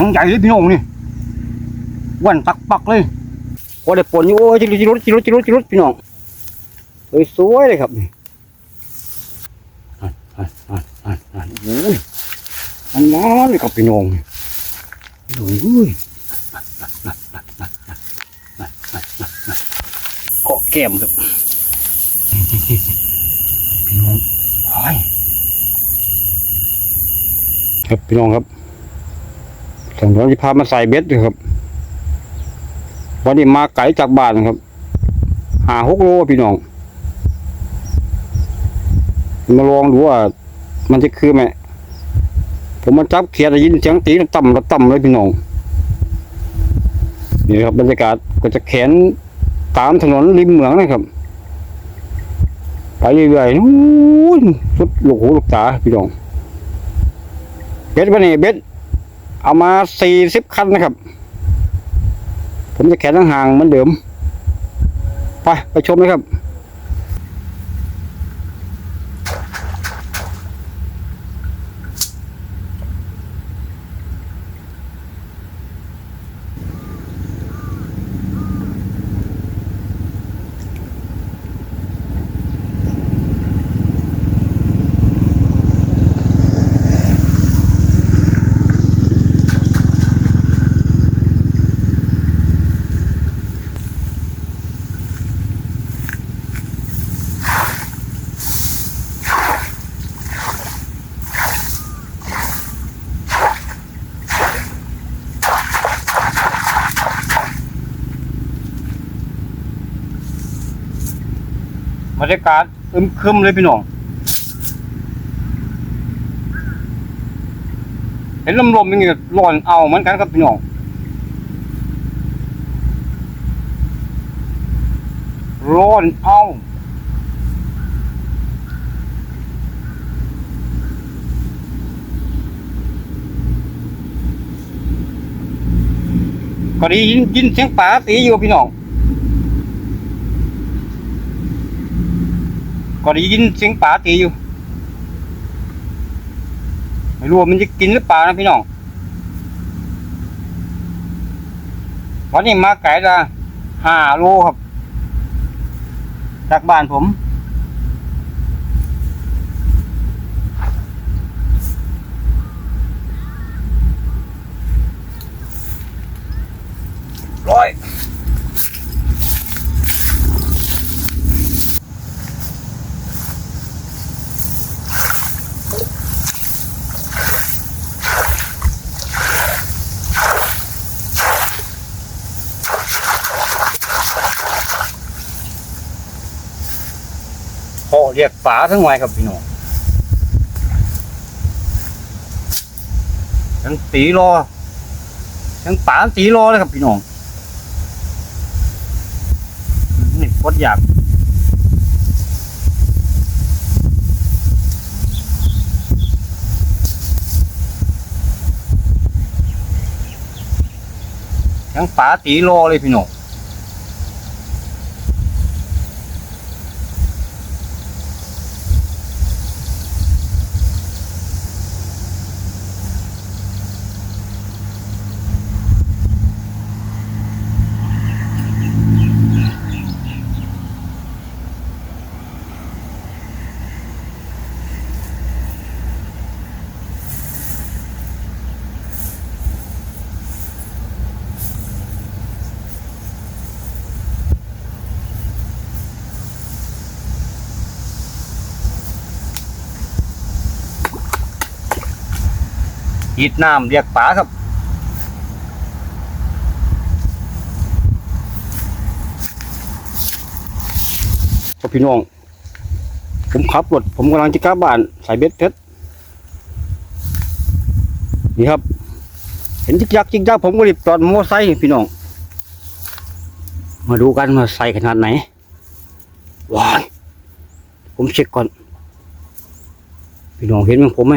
ถังใหญ่เลยพี่น้องนี่วันตักปักเลยพอได้ปนอยู่โอ้ยจิรุจิรุจิรุจิรุจิรุพี่น้องเฮ้ยสวยเลยครับนี่อ่านอ่านอ่านอ่านอ่านโอ้ยอันนั้นเลยครับพี่น้องพี่น้องเอ้ยเกาะแก้มครับพี่น้องหายครับพี่น้องครับ ถึงเราจะพามาใส่เบ็ดด้วยครับ วันนี้มาไกลจากบ้านครับหาหกโลพี่น้องมาลองดูว่า มันจะคือไหมผมมาจับเขียดได้ยินเสียงตีต่ำระต่ำเลยพี่น้องนี่ครับบรรยากาศก็จะแขนตามถนนริมเมืองนะครับ ไปเรื่อยๆนู้สุดลูกหูลูกตาพี่น้องเบ็ดวันนี้เบ็ด เอามาสี่สิบคันนะครับ ผมจะแขนห่างเหมือนเดิม ไปไปชมเลยครับ รยากาศอึมครึมเลยพี่น้อง เห็นลมๆอย่างนี้ก็ร้อนเอาเหมือนกันครับพี่น้อง ร้อนเอาก็ได้ยินยินเสียงป่าตีอยู่พี่น้อง ก็ได้ยินเสียงป่าตีอยู่ ไม่รู้ว่ามันจะกินหรือเปล่านะพี่น้อง วันนี้มาไก่ละห้าโลครับ จากบ้านผมร้อย เรียกป๋าทั้งวัยครับพี่น้องทั้งตีรอทั้งป๋าตีรอเลยครับพี่น้องนี่ปดอยากทั้งป๋าตีรอเลยพี่น้อง หีดน้ำเรียกป๋าครับ ก็พี่น้อง ผมขับรถผมกำลังจะกลับบ้านใส่เบ็ดเพชรนี่ครับ เห็นจิกยักจิกยักผมก็รีบจอดมอไซค์พี่น้อง มาดูกันมาใส่ขนาดไหนว้ายผมเช็คก่อน พี่น้องเห็นไหมผมไหม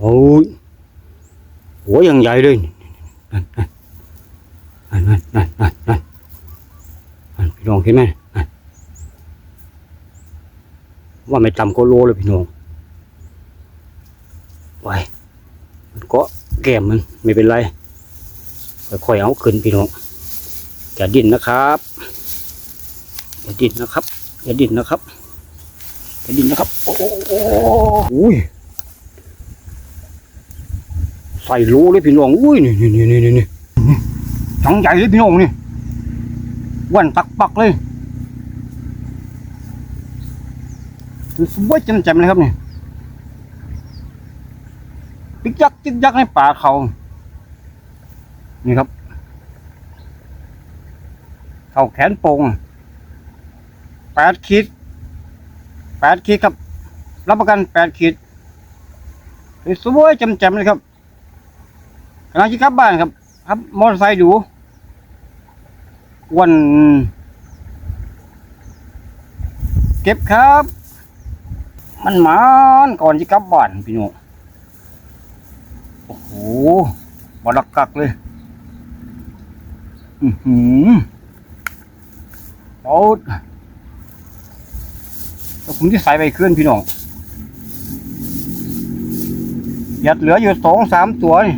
โอ้ยหัวยังใหญ่เลยนั่นนั่นนั่นนั่นนั่นนั่นพี่น้องเห็นไหมว่าไม่ต่ำก็โลเลยพี่น้องไว้มันกาะแก้มมันไม่เป็นไรค่อยๆเอาขึ้นพี่น้องอย่าดิ้นนะครับอย่าดิ้นนะครับอย่าดิ้นนะครับอย่าดิ้นนะครับ โอ้โหอุ้ย ใส่รูเลยพี่น้องอุ้ยนี่นี่นี่นี่นี่จังใหญ่เลยพี่น้องนี่วันปักปักเลยสวยจำจำๆเลยครับนี่จิกยักจิกยักในป่าเขา นี่ครับ เขาแขนโป่งแปดขีดแปดขีดครับ รับประกันแปดขีดสวยๆจำๆเลยครับำลังจะกลับบ้านครับ ครับมอเตอร์ไซค์ดูวันเก็บครับ มันมานก่อนจะกลับบ้านพี่น้องโอ้โหบลักกักเลย อือหือเอาแล้วผมที่ใส่ไปขึ้นพี่น้องยัดเหลืออยู่สองสามตัวนี่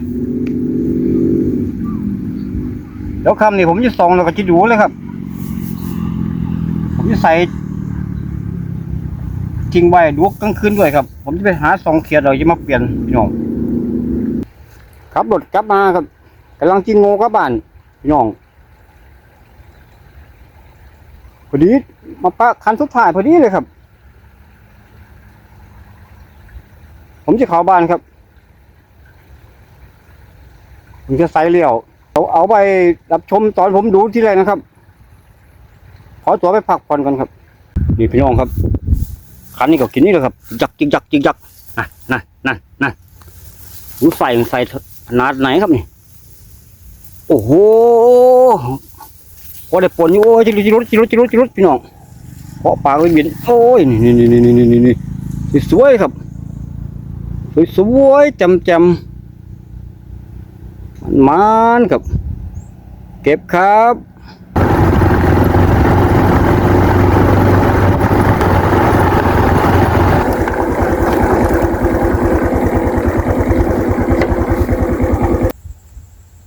แล้วคำนี่ผมจะส่องแล้วก็จะดูเลยครับ ผมจะใส่ทิ้งไว้ดูกลางคืนด้วยครับ ผมจะไปหาสองเขียดเราจะมาเปลี่ยนพี่น้องขับรถกลับมาครับกำลังจิงโง่กับบ้านพี่น้องพอดีมาปะคันสุดท้ายพอดีเลยครับ ผมจะเข้าบ้านครับผมจะใส่เลี้ยว เอาเอาไปรับชมตอนผมดูที่แรกนะครับ ขอตัวไปพักผ่อนกันครับนี่พี่น้องครับคันนี้ก็กินนี่เลยครับจิกจักจิกจักจิกจักนะนะนะนะหูใส่ใส่ขนาดไหนครับนี่ โอ้โหพอได้ปนอยู่โอ้ยจิรุจิรุจิรุจิรุจิรุพี่น้องเพาะปากเลยบินโอ้ยนี่นี่นี่นี่นี่นี่นี่สวยครับสวยสวยจำจำ มันครับ เก็บครับ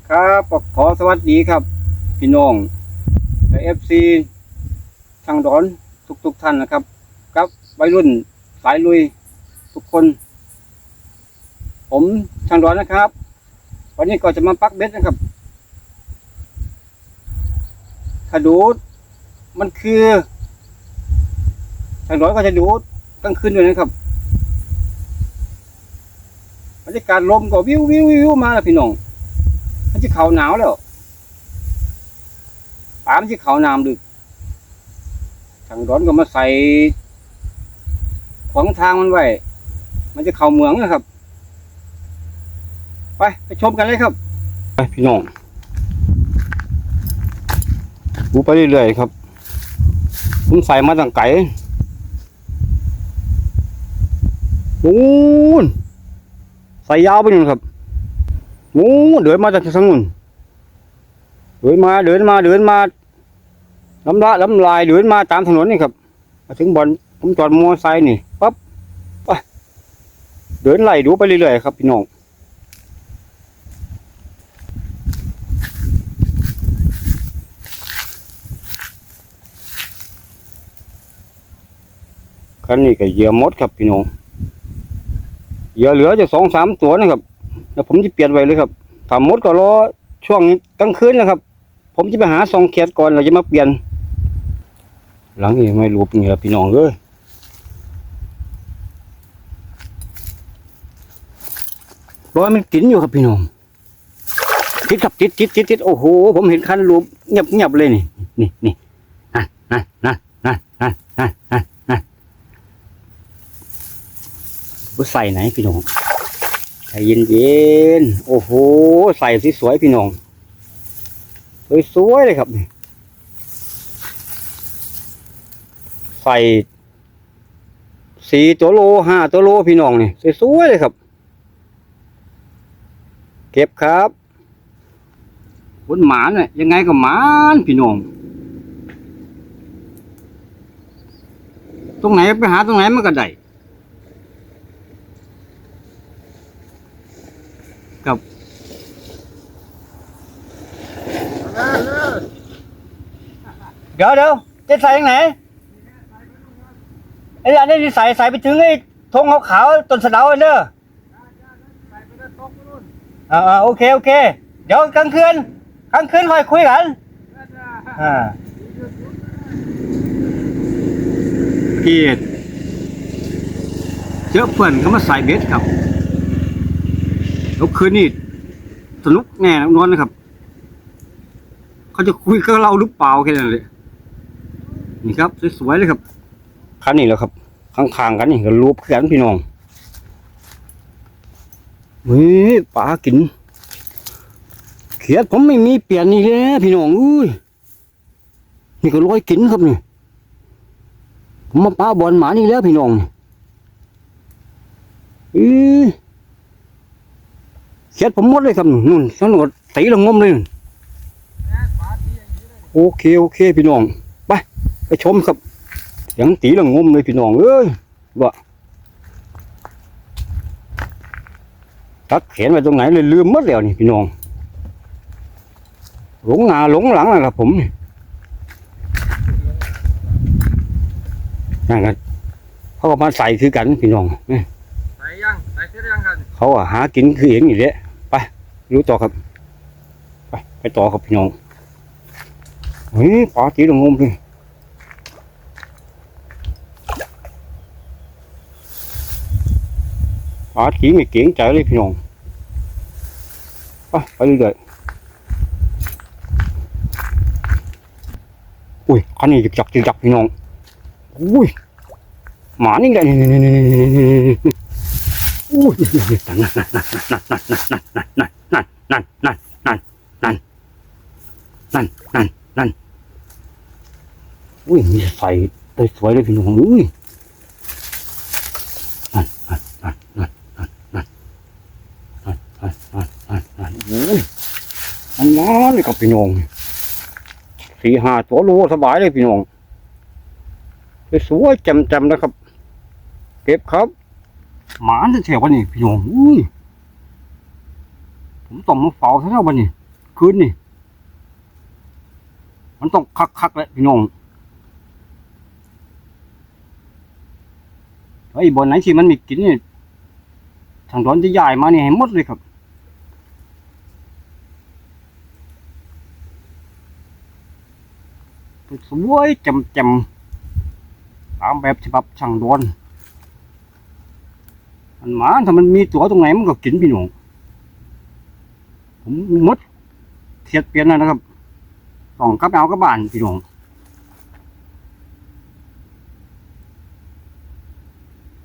ครับขอสวัสดีครับ พี่น้องและเอฟซีทางดอนทุกทุกๆท่านนะครับกับวัยรุ่นสายลุยทุกคน ผมทางดอนนะครับ วันนี้ก็จะมาปักเบ็ดนะครับถ้าดูด มันคือทางดอนก็จะดูดกลางคืนด้วยนะครับบรรยากาศลมก็วิววิววิวมาแล้วพี่น้อง มันจะเขาหนาวแล้วปลามันจะเขาน้ำดึกทางร้อนก็มาใส่ขวางทางมันไว้ มันจะเข้าเมืองนะครับ ไปไปชมกันเลยครับไปพี่น้องดูไปเรื่อยๆครับผมใส่มาตั้งไก่นู้นใส่ยาวไปนู่นครับโอ้เดินมาจากทางนู้นเดินมาเดินมาเดินมาลำละลำลายเดินมาตามถนนนี่ครับมาถึงบอลผมจอดมอไซค์นี่ปั๊บไปเดินไล่ดูไปเรื่อยๆครับพี่น้อง คันนี้ก็เหยื่อมดครับพี่น้องเหยื่อเหลือจะสองสามตัวนะครับแล้วผมจะเปลี่ยนไว้เลยครับถ้ามดก็รอช่วงกลางคืนนะครับ ผมจะไปหาซองเขียดก่อนเราจะมาเปลี่ยน หลังนี้ไม่รู้เป็นไงล่ะพี่น้องเอ้ยร้อยมันกินอยู่ครับพี่น้องติดครับติดติดติดติดโอ้โห ผมเห็นคันรูปเงียบเงียบเลยนี่นี่นี่นะนะนะนะนะนะ นะนะว่าใส่ไหนพี่น้องใจเย็นเย็นโอ้โห ใส่สวยๆพี่น้องสวยๆเลยครับนี่ใส่สี่ตัวโลห้าตัวโลพี่น้องนี่สวยๆเลยครับ เก็บครับบนหมานเนี่ยยังไงก็หมานพี่น้องตรงไหนไปหาตรงไหนมันก็ได้ ครับ เดี๋ยวเดี๋ยวจะใส่ยังไหนไอ้อันนี่ใส่ใส่ไปถึงไอ้ธงขาวๆต้นสะเดาเนอะอ่าโอเคโอเค เดี๋ยวกลางคืนกลางคืนค่อยคุยกันอ่าพี่เจอเพื่อนเขามาใส่เบสครับแล้วคืนนี้สนุกแน่นอนนะครับ เขาจะคุยกับเราหรือเปล่าแค่นั้นเลยนี่ครับสวยๆเลยครับคันนี้แหละครับข้างๆกันนี่ก็รูปกันพี่น้องเฮ้ยปลากิน เขียดผมไม่มีเปลี่ยนนี่เลยนะพี่น้องอุ้ยนี่ก็ร้อยกินครับนี่ผมมาปลาบอลหมานี่แล้วพี่น้องอือเขียดผมหมดเลยครับนู่นสนุกตีละงมเลยนู่น โอเคโอเคพี่น้อง ไปไปชมครับเสียงตีละงมเลยพี่น้องเอ้ยบ่ตัดแขนไว้ตรงไหนเลยลืมหมดแล้วนี่พี่น้องหลงหน้าหลงหลังนะครับผมนี่นั่นกันเขาก็มาใส่คือกันพี่น้องนี่ใส่ยังใส่เสร็จยังกันเขาอะหากินคือเองอยู่แล้วไปรู้ต่อครับ ไปไปต่อครับพี่น้อง เฮ้ยปลาตีลงงมเลยปลาตีไม่เก่งใจเลยพี่น้องไปไปเรื่อยๆอุ้ยอันนี้จักจักจักพี่น้ อุ้ยหมานี่แหละนี่นี่นี่นี่นี่นี่นี่อุ้ยนั่นนั่นนั่นนั่นนั่นนั่นนั่นนั่นนั่นนั่นนั่นนั่นนั่นอุ้ยมีไฟสวยเลยพี่น้องอุ้ยนั่นนั่นนั่นนั่นนั่นนั่นนั่นนั่นนั่นนั่นอุ้ยอันนั้นเลยครับพี่น้องสี่ห้าตัวโลสบายเลยพี่น้องสวยๆจำๆนะครับ เก็บครับ หมาจะเถียววันนี้พี่น้องอุ้ยผมต้องมาเฝ้าซะแล้ววันนี้คืนนี่มันต้องคักๆเลยพี่น้อง ไอ้บนไหนที่มันมีกินนี่ทางร้อนจะย้ายมาเนี่ยให้หมดเลยครับสวยจำจำตามแบบฉบับช่างดอนมันหมาถ้ามันมีตัวตรงไหนมันก็กินพี่หนุ่งผมมดเทียดเปลี่ยนแล้วนะครับต้องกับเอากับบ้านพี่หนุ่ง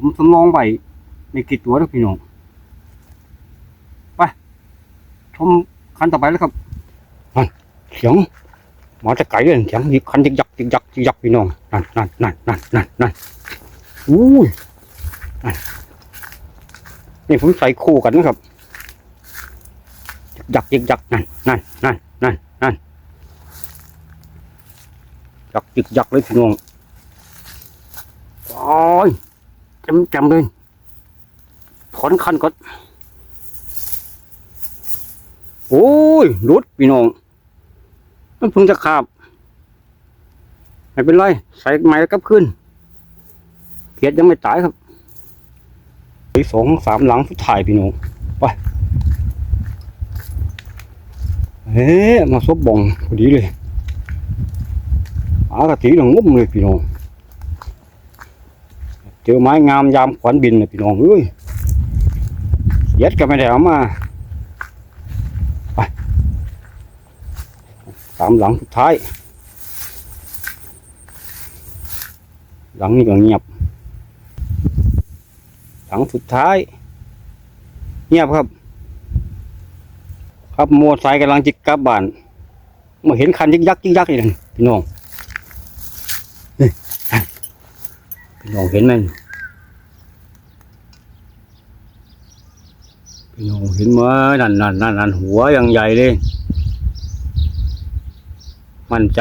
ผมสำรองไว้ไม่กี่ตัวแล้วพี่น้องไปชมคันต่อไปแล้วครับนั่นเสียงหมาจะไก่เลยเสียงยิกคันยิกยักยิกยักยิกยักพี่น้องนั่นนั่นนั่นนั่นนั่นนั่นอุ้ยนั่นนี่ผมใส่คู่กันนะครับยิกยักยิกยักนั่นนั่นนั่นนั่นนั่นยักยิกยักเลยพี่น้องโอ้ย จำจำเลยถอนคันก่อนโอ้ยรุดพี่น้อง มันเพิ่งจะขาบ ไม่เป็นไร ใส่ไม้กลับขึ้นเกียดยังไม่ตายครับอีสองสามหลังสุดท้ายพี่น้อง ไป เฮ้มาซบบ่องพอดีเลยอากะตีหลังงุ้มเลยพี่น้อง เจอไม้งามยามขวัญบินนะพี่น้องเอ้ยย็ดก็ไม่ได้เอามาไปตามหลังสุดท้าย หลังนี้ก็เงียบ หลังสุดท้าย เงียบครับ ครับมอไซค์กำลังจิกกลับบ้านมาเห็นคันยิกยักยิกยักนี่นะพี่น้อง พี่น้องเห็นไหมพี่น้องเห็นไหมนั่นนั่นนั่นนั่นหัวย่างใหญ่เลย มั่นใจ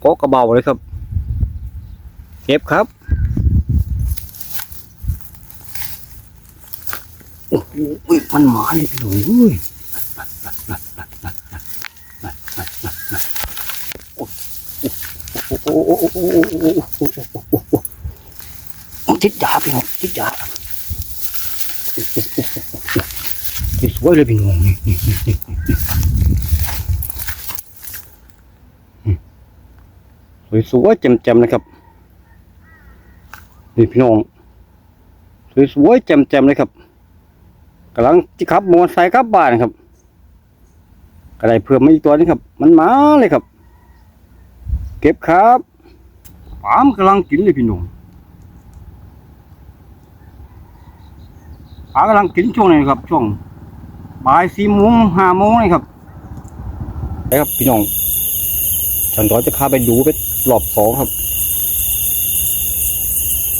โกกระเบาเลยครับ เก็บครับอุ้ยมันหมาเลยพี่น้องเอ้ยโอ้โหโอ้โหโอ้โหโอ้โหโอ้โหโอ้โหโอ้โหโอ้ ทิศยาพี่น้องทิศยาทิศสวยเลยพี่น้องนี่นี่นี่นี่สวยๆแจ่มๆนะครับนี่พี่น้องสวยๆแจ่มๆเลยครับกำลังที่ขับมอเตอร์ไซค์กลับบ้านครับก็ไดเพิ่มมาอีกตัวนึงครับ มันมาเลยครับ เก็บครับปามกำลังกินเลยพี่หนุ่มปากำลังกินช่วงนี้ครับ ช่วงบ่ายสี่โมงห้าโมงนี่ครับได้ครับพี่น้องฉันก็จะพาไปดูไปรอบสองครับ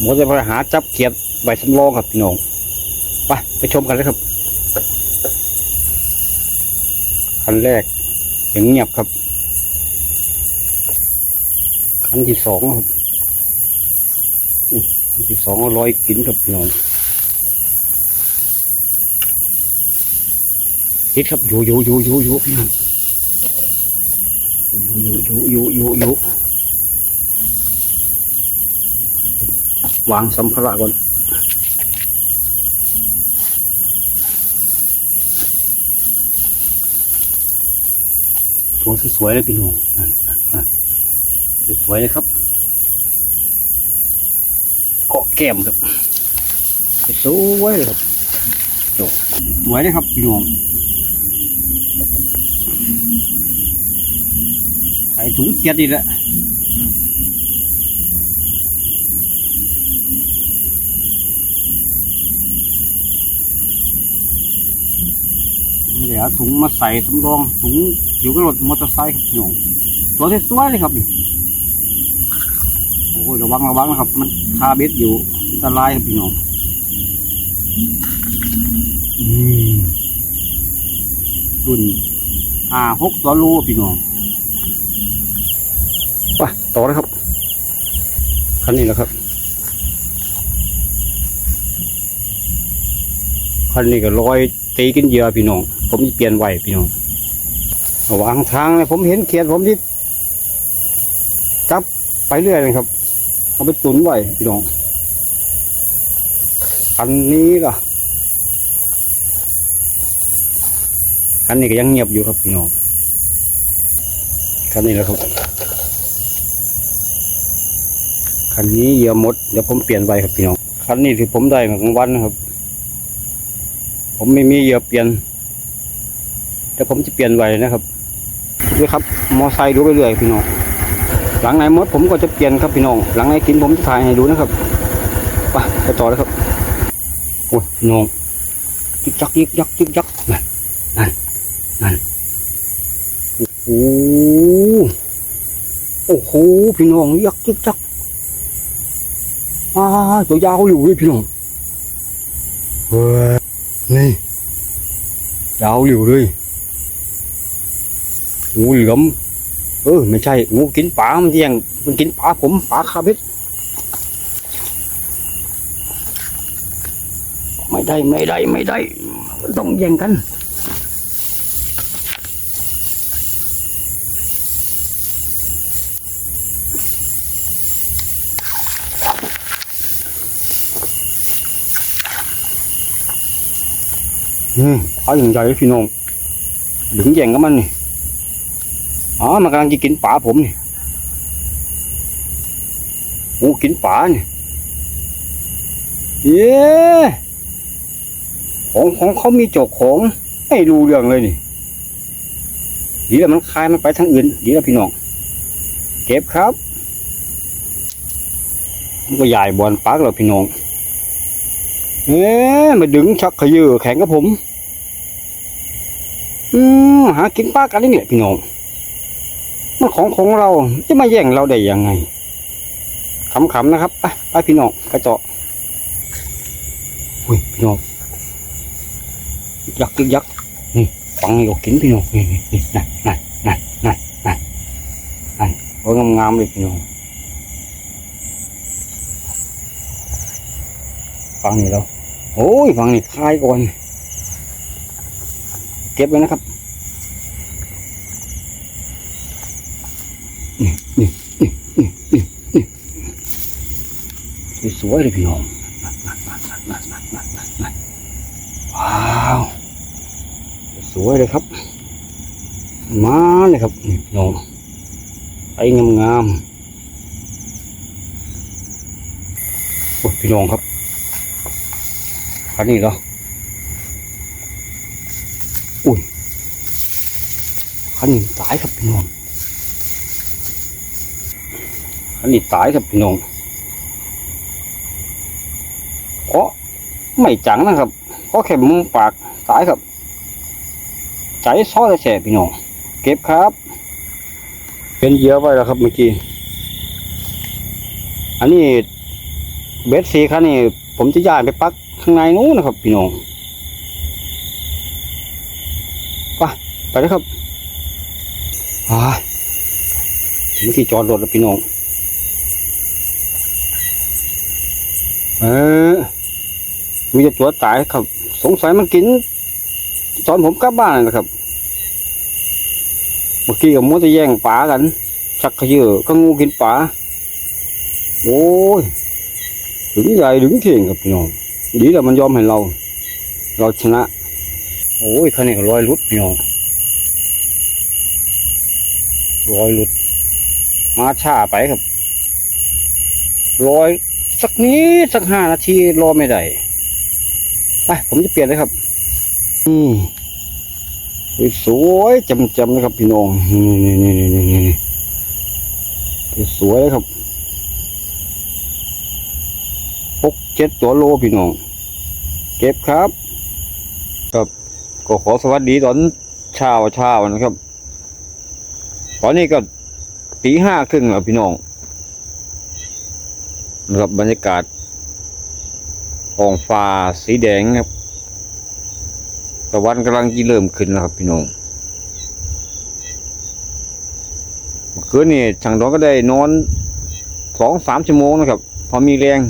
หมอจะไปหาจับเขียดใบสำรองครับพี่น้องไปไปชมกันเลยครับ คันแรกเสียงเงียบครับ คันที่สองครับอันที่สองก็ลอยกินครับพี่น้องคิดครับอยู่อยู่อยู่อยู่อยู่พี่น้องอยู่อยู่อยู่อยู่อยู่อยู่วางสัมภาระก่อนตัวสวยๆเลยพี่น้องนั่น สวยเลยครับเกาะแก้มครับสวยเลยครับจ้สวยเลยครับพี่น้องใส่ถุงเขียดอีกแล้วไม่ได้เอาถุงมาใส่สำรองถุงอยู่กับรถมอเตอร์ไซค์ครับพี่น้องตัวสวยเลยครับนี่ ยระวังระวังนะครับ มันคาเบ็ดอยู่อันตรายครับพี่น้องอืมรุ่นห้าหกตัวโลพี่น้องไปต่อเลยครับคันนี้แหละครับคันนี้ก็ลอยตีกินเหยื่อพี่น้อง ผมจะเปลี่ยนไหวพี่น้องระหว่างทางเลยผมเห็นเขียดผมที่จับไปเรื่อยเลยครับ เอาไปตุนไว้พี่น้องคันนี้ล่ะคันนี้ก็ยังเงียบอยู่ครับพี่น้องคันนี้แหละครับ คันนี้เยื่อหมดเดี๋ยวผมเปลี่ยนไว้ครับพี่น้อง คันนี้ที่ผมได้มากลางวันนะครับ ผมไม่มีเยื่อเปลี่ยนแต่ผมจะเปลี่ยนไว้นะครับด้วยครับ มอไซค์ดูไปเรื่อยพี่น้อง หลังไหนมดผมก็จะเปลี่ยนครับพี่น้อง หลังไหนกินผมจะถ่ายให้ดูนะครับไปไปต่อเลยครับโอ้ยพี่น้องยึกยักยึกยักยึกยักนั่นนั่นนั่นโอ้โหโอ้โหพี่น้องยักยึกยักอ่าตัวยาวอยู่เลยพี่น้องเฮ้ยนี่ยาวอยู่เลยงูเหลือม เออไม่ใช่งูกินปลามันแย่งมันกินปลาผมปลาคาเบ็ดไม่ได้ไม่ได้ไม่ได้ ต้องแย่งกันอืมปลาอย่างใหญ่พี่น้องดึงแย่งกับมันนี่ อ๋อมันกำลังจะกินปลาผมนี่โอ้กินปลาเนี่ยเย้ของของเขามีเจ้าของไม่ดูเรื่องเลยนี่ดีแล้วมันคายมันไปทางอื่นดีแล้วพี่น้องเก็บครับมันก็ใหญ่บอลปากแล้วพี่น้องเอ๊ะมาดึงชักขยือแข็งกับผมอืมหากินปลากันนี่แหละพี่น้อง มันของของเราจะมาแย่งเราได้ยังไงขำๆนะครับไปไปพี่น้องไปต่ออุ้ยพี่น้องยักยักนี่ฟังให้กินพี่น้องนี่นี่นี่นั่นนั่นนั่นนั่นนั่นนั่นโอ้ยงามๆเลยพี่น้องฟังนี่แล้วโอ้ยฟังนี่คลายก่อนเก็บไว้นะครับ วยเลยพี่น้องว้าวสวยเลยครับ มาเลยครับพี่น้องไอ้งามงามพี่น้องครับคันนี้เหรออุ้ยคันนี้ตายครับพี่น้องคันนี้ตายครับพี่น้อง ไม่จังนะครับเพราะแค่มุมปากตายครับใจซ้อแฉพี่น้องเก็บครับ เป็นเยื่อไว้แล้วครับเมื่อกี้อันนี้เบสสีครับนี่ ผมจะย้ายไปปักข้างในนู้นนะครับ พี่น้องไปไปเลยครับอ่าเมื่อกี้จอดรถแล้วพี่น้องเออ มีแต่ตัวตายครับ สงสัยมันกิน ตอนผมกลับบ้านนะครับ เมื่อกี้กับมัวจะแย่งปลากันชักขยือก็งูกินปลาโอ้ยดึงใหญ่ดึงเข่งครับพี่น้องดีแต่มันยอมให้เรา เราชนะ โอ้ยคันนี้ก็ลอยหลุดพี่น้องลอยหลุด มาช้าไปครับลอยสักนิดสักห้านาทีรอไม่ได้ ไปผมจะเปลี่ยนเลยครับนี่สวยๆจำๆนะครับพี่น้องนี่นี่นี่นี่นี่นี่สวยเลยครับหกเจ็ดตัวโลพี่น้อง เก็บครับ ครับก็ขอสวัสดีตอนเช้าเช้านะครับ ตอนนี้ก็ตีห้าครึ่งแล้วพี่น้องนะครับบรรยากาศ ท้องฟ้าสีแดงครับตะวันกำลังจะเริ่มขึ้นแล้วครับพี่น้องเมื่อคืนนี่ช่างดอนก็ได้นอนสองสามชั่วโมงนะครับ พอมีแรง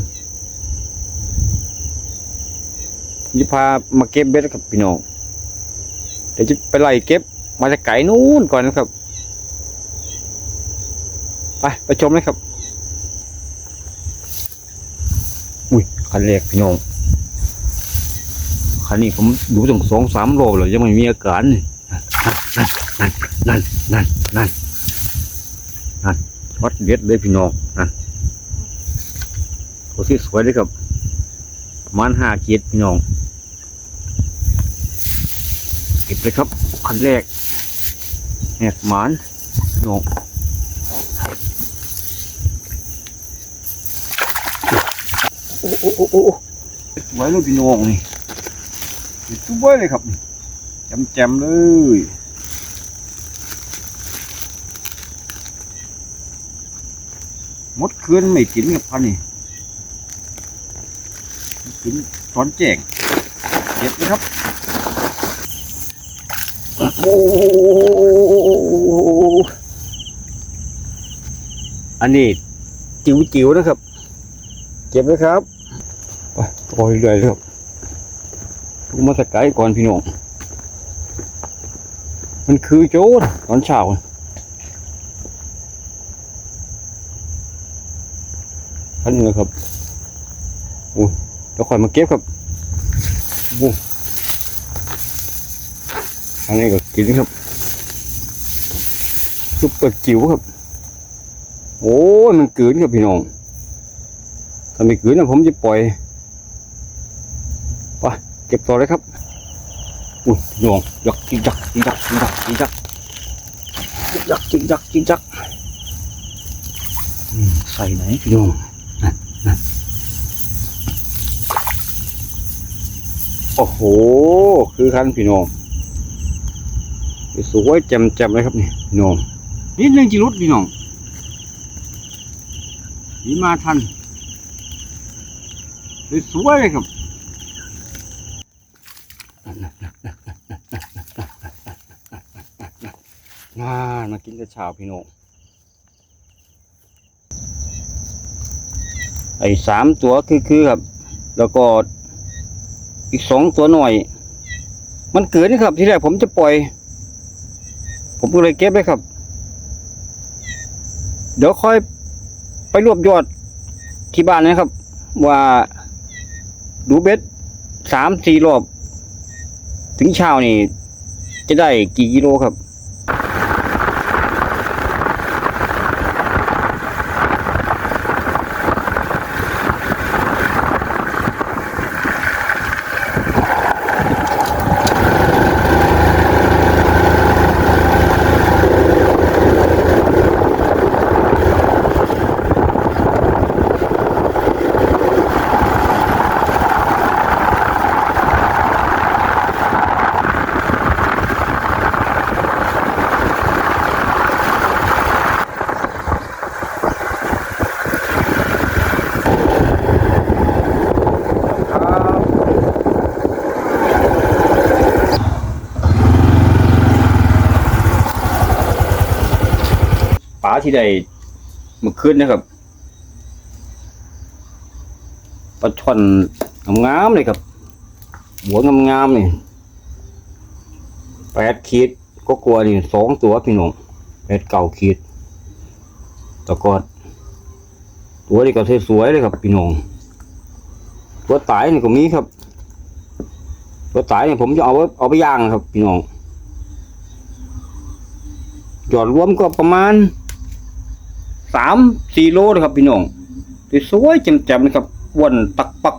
จะพามาเก็บเบ็ดครับพี่น้องเดี๋ยวจะไปไล่เก็บมาจากไก่นู้นก่อนนะครับ ไปไปชมเลยครับ อุ้ย คันแรกพี่น้องคันนี้ผมดูตั้งสองสามโลแล้วยังไม่มีอาการนี่นั่นนั่นนั่นนั่นนั่นวัดเด็ดเลยพี่น้องนั่นตัวที่สวยเลยครับประมาณห้าเกียรพี่น้องเก็บเลยครับคันแรกแหกหมานพี่น้อง อ้โอ้โอ้โอ้สวยเลยพี่น้องนี่สวยเลยครับจำแจมๆเลยมดคืนไม่กินกับพันนี่กินตอนแจงเก็บเลยครับโอ้โอันนี้จิ๋วๆนะครับ เก็บเลยครับ ไปโอ้ยเลยครับกูมาสกายก่อนพี่น้อง มันคือโจ้ตอนเช้าอันนี้นะครับโอ้ยเดี๋ยวคอยมาเก็บครับโอ้อันนี้ก็กินครับซุปเปอร์จิ๋วครับ โอ้ยมันเกินครับพี่น้องถ้าไม่เกินนะผมจะปล่อย ก็บต่อเลยครับ อุ้ยหน่วงยักจิกจักจิกจักจิกจักจิกจักยักจิกจักจิกจักอืมใส่ไหนพี่น้องนั่นนั่นโอ้โห คือคันพี่น้องสวยแจ่มๆเลยครับนี่พี่น้องนิดนึงจิรุดพี่น้องนี่มาทันสวยเลยครับ น่ามากินแต่ช้าพี่น้องไอ้สามตัวคือคือครับ แล้วก็อีกสองตัวหน่อย มันเกิดนี่ครับ ที่แรกผมจะปล่อย ผมก็เลยเก็บไว้ครับ เดี๋ยวค่อยไปรวบยอดที่บ้านนะครับ ว่าดูเบ็ดสามสี่รอบ ถึงเช้านี่ จะได้กี่กิโลครับ ที่ได้มื่อคืนนะครับปลาช่อนงามๆเลยครับ หัวงามๆนี่แปดขีดก็กลัวนี่สองตัวพี่น้องแปดเก่าขีดตะกอดตัวนี้ก็สวยๆเลยครับพี่น้องตัวตายนี่ก็มีครับตัวตายเนี่ยผมจะเอาเอาไปย่างครับพี่น้องยอดรวมก็ประมาณ สามสี่โลนะครับพี่น้องสวยๆจำๆนะครับอ้วนตักปัก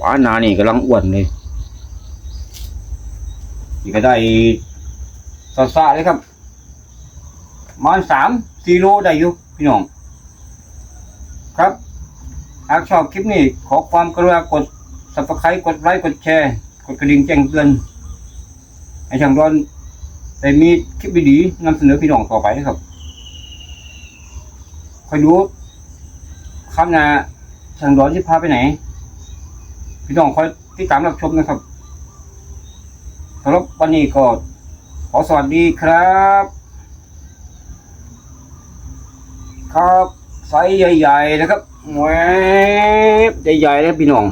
ปลาหนานี่กำลังอ้วนเลยนี่ก็ได้ซาซาเลยครับมาณสามสี่โลได้อยู่พี่น้อง ครับหากชอบคลิปนี้ขอความกรุณากด subscribe กดไลค์กดแชร์กดกระดิ่งแจ้งเตือนให้ช่างรอนได้มีคลิปดีๆนำเสนอพี่น้องต่อไปนะครับ คอยดูข้ามนาทางร้อนที่พาไปไหน พี่น้องคอยติดตามรับชมนะครับสำหรับวันนี้ก็ขอสวัสดีครับ ครับไซส์ใหญ่ๆนะครับแหวบใหญ่ๆนะพี่น้อง